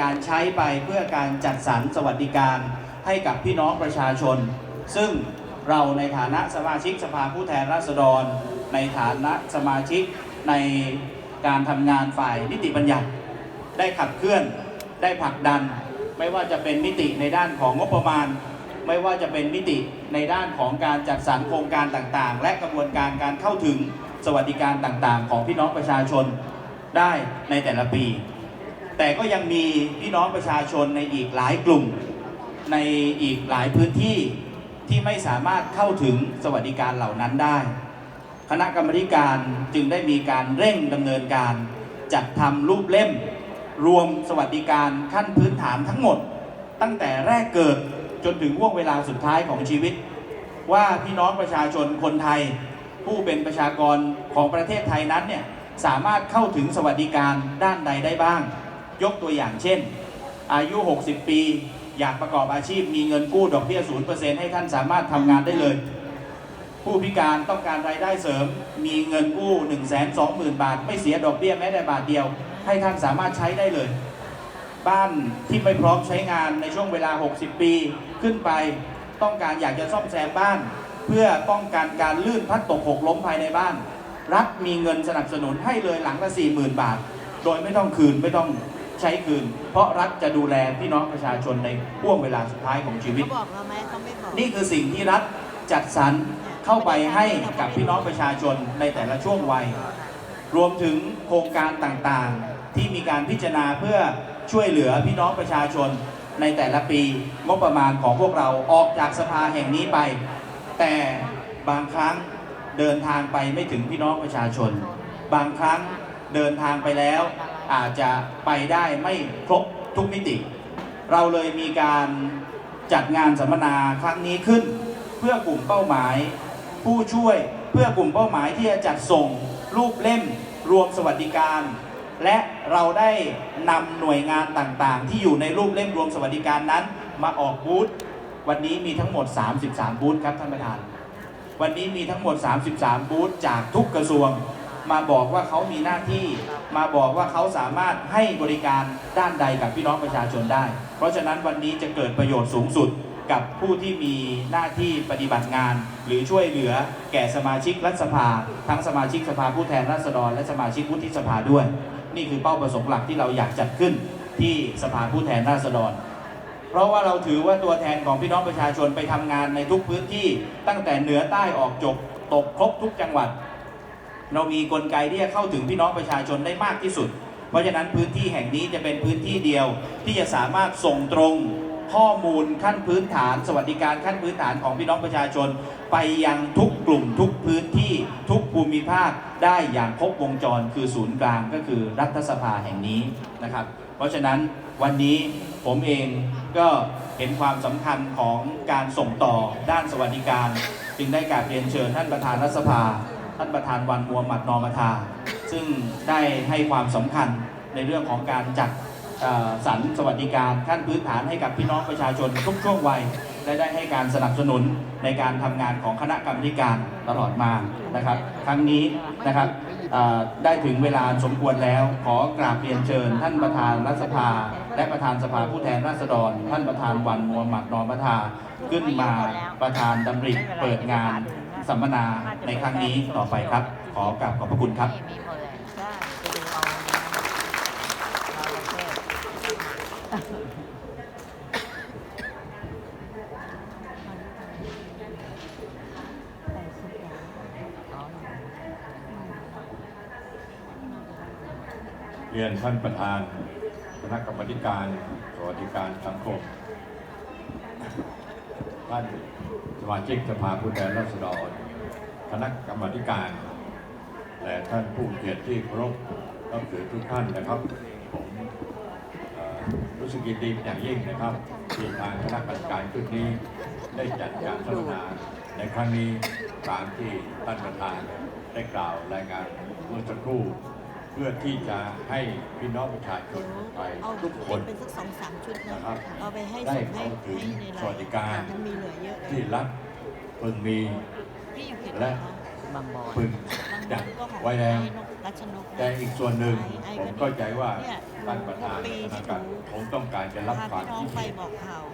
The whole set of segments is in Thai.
การใช้ไปเพื่อการจัดสรรสวัสดิการให้กับพี่น้องประชาชน ซึ่งเราในฐานะสมาชิกสภาผู้แทนราษฎร ในฐานะสมาชิกในการทำงานฝ่ายนิติบัญญัติ ได้ขับเคลื่อนได้ผลักดัน ไม่ว่าจะเป็นมิติในด้านของงบประมาณ ไม่ว่าจะเป็นมิติในด้านของการจัดสรรโครงการต่างๆ และกระบวนการการเข้าถึงสวัสดิการต่างๆ ของพี่น้องประชาชนได้ในแต่ละปี แต่ก็ยังมีพี่น้องประชาชนในอีกหลายกลุ่ม ในอีกหลายพื้นที่ที่ไม่สามารถเข้าถึงสวัสดิการเหล่านั้นได้ คณะกรรมการจึงได้มีการเร่งดำเนินการ จัดทำรูปเล่ม รวมสวัสดิการขั้นพื้นฐานทั้งหมด ตั้งแต่แรกเกิดจนถึงห่วงเวลาสุดท้ายของชีวิต ว่าพี่น้องประชาชนคนไทย ผู้เป็นประชากรของประเทศไทยนั้นเนี่ยสามารถเข้าถึงสวัสดิการด้านใดได้บ้าง ยกตัวอย่างเช่น อายุ 60 ปี อยากประกอบอาชีพมีเงินกู้ดอกเบี้ย0%ให้ท่านสามารถทำงานได้เลย ผู้พิการต้องการรายได้เสริม มีเงินกู้ 1 2 0 0 0 0 บาท ไม่เสียดอกเบี้ยแม้แต่บาทเดียว ให้ท่านสามารถใช้ได้เลย บ้านที่ไม่พร้อมใช้งานในช่วงเวลา 60 ปีขึ้นไปต้องการอยากจะซ่อมแซมบ้าน เพื่อป้องกันการลื่นพัดตกหกล้มภายในบ้าน รัฐมีเงินสนับสนุนให้เลยหลังละ40,000 บาท โดยไม่ต้องคืนไม่ต้อง ใช้คืน เพราะรัฐจะดูแลพี่น้องประชาชนในห่วงเวลาสุดท้ายของชีวิต เขาบอกเราไหมเขาไม่บอก นี่คือสิ่งที่รัฐจัดสรรเข้าไปให้กับพี่น้องประชาชนในแต่ละช่วงวัย รวมถึงโครงการต่างๆ ที่มีการพิจารณาเพื่อช่วยเหลือพี่น้องประชาชนในแต่ละปีงบประมาณของพวกเราออกจากสภาแห่งนี้ไป แต่บางครั้งเดินทางไปไม่ถึงพี่น้องประชาชน บางครั้งเดินทางไปแล้ว อาจจะไปได้ไม่ครบทุกมิติ เราเลยมีการจัดงานสัมมนาครั้งนี้ขึ้น เพื่อกลุ่มเป้าหมาย ผู้ช่วยเพื่อกลุ่มเป้าหมายที่จะจัดส่งรูปเล่มรวมสวัสดิการ และเราได้นำหน่วยงานต่างๆ ที่อยู่ในรูปเล่มรวมสวัสดิการนั้น มาออกบูธวันนี้มีทั้งหมด 33 บูธครับท่านประธาน วันนี้มีทั้งหมด 33 บูธจากทุกกระทรวง มาบอกว่าเขามีหน้าที่ มาบอกว่าเขาสามารถให้บริการด้านใดกับพี่น้องประชาชนได้ เพราะฉะนั้นวันนี้จะเกิดประโยชน์สูงสุดกับผู้ที่มีหน้าที่ปฏิบัติงาน หรือช่วยเหลือแก่สมาชิกรัฐสภา ทั้งสมาชิกสภาผู้แทนราษฎรและสมาชิกวุฒิสภาด้วย นี่คือเป้าประสงค์หลักที่เราอยากจัดขึ้นที่สภาผู้แทนราษฎร เพราะว่าเราถือว่าตัวแทนของพี่น้องประชาชนไปทำงานในทุกพื้นที่ตั้งแต่เหนือใต้ออกจบตกครบทุกจังหวัด เรามีกลไกที่จะเข้าถึงพี่น้องประชาชนได้มากที่สุด เพราะฉะนั้นพื้นที่แห่งนี้จะเป็นพื้นที่เดียว ที่จะสามารถส่งตรงข้อมูลขั้นพื้นฐาน สวัสดิการขั้นพื้นฐานของพี่น้องประชาชน ไปยังทุกกลุ่มทุกพื้นที่ทุกภูมิภาคได้อย่างครบวงจรคือศูนย์กลางก็คือรัฐสภาแห่งนี้นะครับ เพราะฉะนั้นวันนี้ผมเองก็เห็นความสำคัญของการส่งต่อด้านสวัสดิการ จึงได้กราบเรียนเชิญท่านประธานรัฐสภา ท่านประธานวันมัวหมัดนอมทา ซึ่งได้ให้ความสำคัญในเรื่องของการจัดสรรสวัสดิการขั้นพื้นฐานให้กับพี่น้องประชาชนทุกช่วงวัยและได้ให้การสนับสนุนในการทำงานของคณะกรรมการตลอดมานะครับครั้งนี้นะครับได้ถึงเวลาสมควรแล้ว ขอกราบเรียนเชิญ ท่านประธานรัฐสภา และประธานสภาผู้แทนราษฎร ท่านประธานวันมัวหมัดนอมทาขึ้นมาประธานดำริเปิดงาน สัมมนาในครั้งนี้ต่อไปครับ ขอกราบขอบพระคุณครับ มีหมดเลยได้ไปดูเอาเอาเทศ เรียนท่านประธานคณะกรรมการสวัสดิการสังคม ท่านสมาชิกสภาผู้แทนราษฎร คณะกรรมการ และท่านผู้เกียรติที่เคารพก็คือทุกท่านนะครับ ผมรู้สึกยินดีเป็นอย่างยิ่งนะครับ ที่ทางคณะกรรมการชุดนี้ได้จัดการสัมมนาในครั้งนี้ตามที่ท่านประธานได้กล่าวรายงานเมื่อสักครู่ พื่อที่จะให้พี่น้องประชาชนไทยเอาทุกคนเป็นสักสองสามชุดนะนะครับเอาไปให้ได้ส่งให้เข้าถึงให้ในไลน์สวัสดิการมันมีเหลือเยอะที่รัฐพึงมีพี่อยู่เขตไหนและคะนบางบอนพึงบางบจัอดนก็ของไว้แล้วไอ้นกรัชนกแต่อีกส่วนหนึ่งไอ้ผมก็เข้าใจว่าเนี่ยท่านประธานปีคณะที่กรรมหนูคงต้องการจะรับพาความพี่น้องคิดไปเห็นบอกข่าว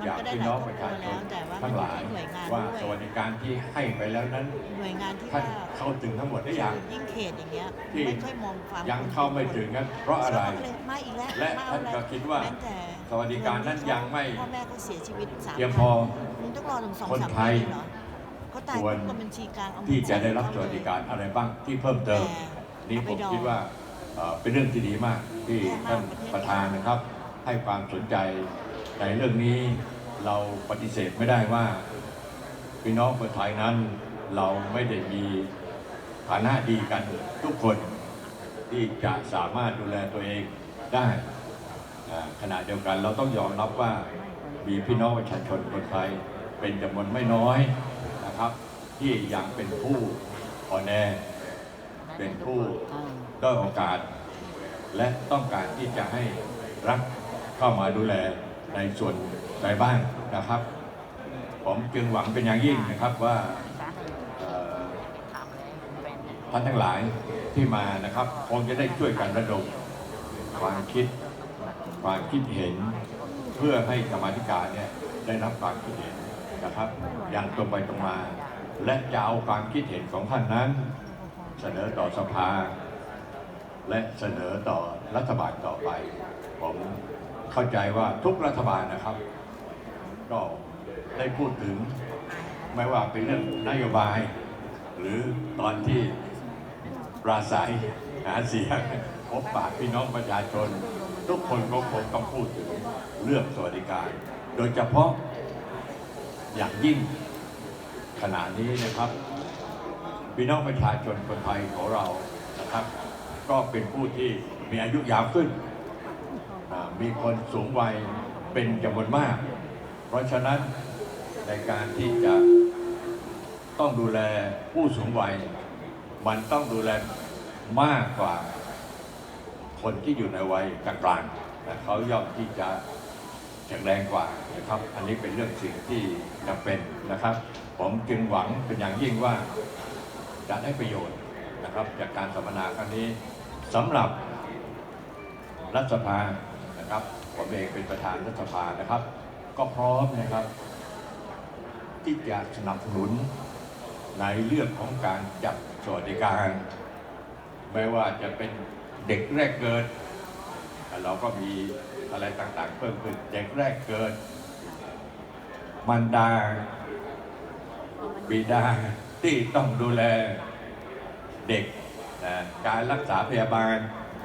มันจากก็ได้พี่หลายน้องครปอบระครัชาวชแล้วนแต่ว่าทั้งหลายหน่วยงานว่าด้วยสวัสดิการที่ให้ไปแล้วนั้นหน่วยงานที่ท่านว่าเข้าถึงทั้งหมดได้ยังยิ่งเขตอย่างเงี้ยที่ ไม่ค่อยมองความยังเข้าไม่ถึงนั้นเพราะอะไรมาอีกแล้วและมเอท่านก็คิดว่าแม้แต่สวัสดิการนั้นยังไม่พ่อแม่เขาเสียชีวิตสามเพียงพอมึงต้องรอถึงสองคนสามไทปียเหรอเขาตายควรปุ๊บก็บัญชีกลางเอาเงินที่จะได้รับเข้สวัสดิการอะไรบ้างที่เพิ่มเติมแต่นี่ผมคิดว่าเอ่อเป็นเรื่องที่ดีมากที่ท่านประธานนะครับ ให้ความสนใจ ในเรื่องนี้เราปฏิเสธไม่ได้ว่าพี่น้องคนไทยนั้นเราไม่ได้มีฐานะดีกันทุกคนที่จะสามารถดูแลตัวเองได้ขณะเดียวกันเราต้องยอมรับว่ามีพี่น้องประชาชนคนไทยเป็นจำนวนไม่น้อยนะครับ ที่ยังเป็นผู้อ่อนแอเป็นผู้ด้อยโอกาส และต้องการที่จะให้รัฐเข้ามาดูแล ในส่วนใดบ้างนะครับ ผมจึงหวังเป็นอย่างยิ่งนะครับว่าเอ่อท่านทั้งหลายที่มานะครับคงจะได้ช่วยกันระดมความคิดความคิดเห็น เพื่อให้กรรมาธิการเนี่ยได้รับความคิดเห็นนะครับ อย่างตรงไปตรงมา และจะเอาความคิดเห็นของท่านนั้น เสนอต่อสภา และเสนอต่อรัฐบาลต่อไปผม เข้าใจว่าทุกรัฐบาลนะครับ ก็ได้พูดถึง ไม่ว่าเป็นเรื่องนโยบาย หรือตอนที่ปราศัยหาเสียงพบปะพี่น้องประชาชน ทุกคนก็คงต้องพูดถึงเรื่องสวัสดิการ โดยเฉพาะอย่างยิ่งขณะนี้นะครับพี่น้องประชาชนคนไทยของเรานะครับ ก็เป็นผู้ที่มีอายุยาวขึ้น มีคนสูงวัยเป็นจำนวนมาก เพราะฉะนั้นในการที่จะต้องดูแลผู้สูงวัย มันต้องดูแลมากกว่าคนที่อยู่ในวัยกลางๆแต่เขาย่อมที่จะแข็งแรงกว่านะครับ อันนี้เป็นเรื่องสิ่งที่จำเป็นนะครับ ผมจึงหวังเป็นอย่างยิ่งว่าจะได้ประโยชน์นะครับ จากการสัมมนาครั้งนี้สำหรับรัฐสภา นะครับผมเองเป็นประธานรัฐสภานะครับ ก็พร้อมนะครับ ที่จะสนับสนุนในเรื่องของการจัดสวัสดิการ ไม่ว่าจะเป็นเด็กแรกเกิด เราก็มีอะไรต่างๆ เพิ่มขึ้นเด็กแรกเกิด มันดาบิดาที่ต้องดูแลเด็กการรักษาพยาบาล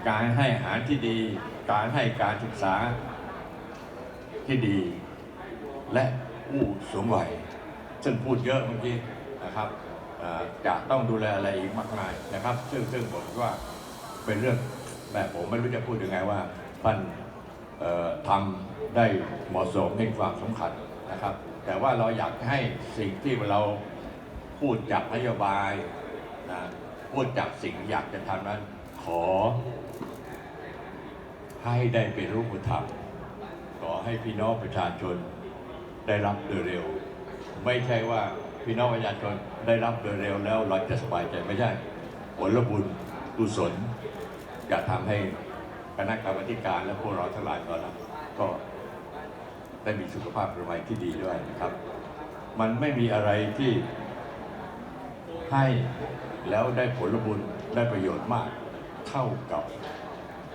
การให้อาหารที่ดี การให้การศึกษาที่ดี และผู้สูงวัยซึ่งพูดเยอะเมื่อกี้นะครับจะต้องดูแลอะไรอีกมากมายนะครับ ซึ่งซึ่งผมว่าเป็นเรื่องแบบผมไม่รู้จะพูดยังไงว่าท่านทำได้เหมาะสมให้ความสำคัญนะครับ แต่ว่าเราอยากให้สิ่งที่เราพูดจากนโยบายนะพูดจากสิ่งอยากจะทำนั้นขอ ให้ได้เป็นรูปธรรมขอให้พี่น้องประชาชนได้รับโดยเร็ว ไม่ใช่ว่าพี่น้องประชาชนได้รับโดยเร็วแล้วเราจะสบายใจไม่ใช่ผลบุญกุศลจะทำให้คณะกรรมาธิการและพวกเราทั้งหลายก็นะก็ได้มีสุขภาพประมัยที่ดีด้วยนะครับ มันไม่มีอะไรที่ให้แล้วได้ผลบุญได้ประโยชน์มากเท่ากับ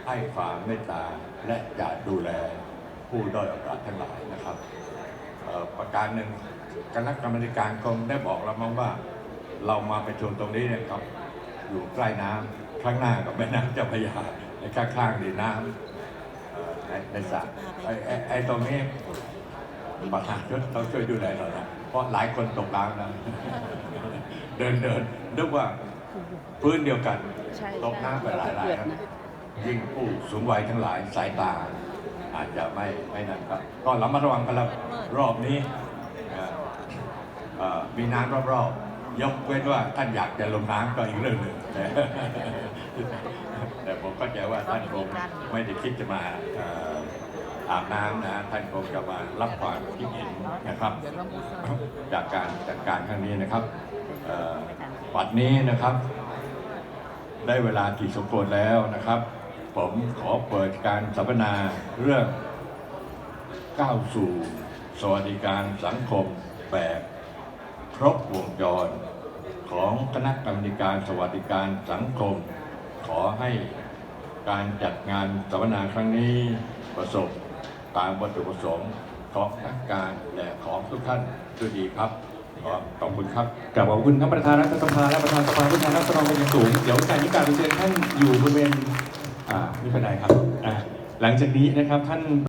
ให้ความเมตตาและจะดูแลผู้ด้อยโอกาสทั้งหลายนะครับเอ่อประการหนึ่งคณะกรรมการคงได้บอกเรามาว่า เรามาประชุมตรงนี้เนี่ยครับอยู่ใกล้น้ำข้างหน้ากับแม่น้ำเจ้าพระยาในข้างๆในน้ำเอ่อในในสระไอ้ไอ้ไอ้ตรงนี้ประธานต้องช่วยดูแลหน่อยนะเพราะหลายคนตกน้ำนะเดินเดินนึกว่าพื้นเดียวกันใช่ตกน้ำไปหลายใช่ๆนะ ยิ่งผู้สูงวัยทั้งหลายสายตา อาจจะไม่ไม่นั่นครับ ก็ระมัดระวังกันแล้วรอบนี้มีน้ำรอบๆ ยกเว้นว่าท่านอยากจะลงน้ำก็อีกเรื่องหนึ่งแต่ผมเข้าใจว่าท่านคงไม่ได้คิดจะมาอาบน้ำนะท่านคงจะมารับความคิดเห็นนะครับ จากการจัดการครั้งนี้นะครับปัดนี้นะครับ ได้เวลาที่สมควรแล้วนะครับ ผมขอเปิดการสัมมนาเรื่องก้าวสู่สวัสดิการสังคมแบบครบวงจร ของคณะกรรมการสวัสดิการสังคม ขอให้การจัดงานสัมมนาครั้งนี้ประสบตามวัตถุประสงค์ของนักการและของทุกท่านด้วยดีครับขอขอบคุณครับกลับขอบคุณครับประธานรัฐสภาและประธานสภาผู้แทนราษฎรเป็นอย่างสูง เดี๋ยวการนี้การเรียนท่านอยู่บริเวณ อ่าไม่เป็นไรครับอ่าหลังจากนี้นะครับท่าน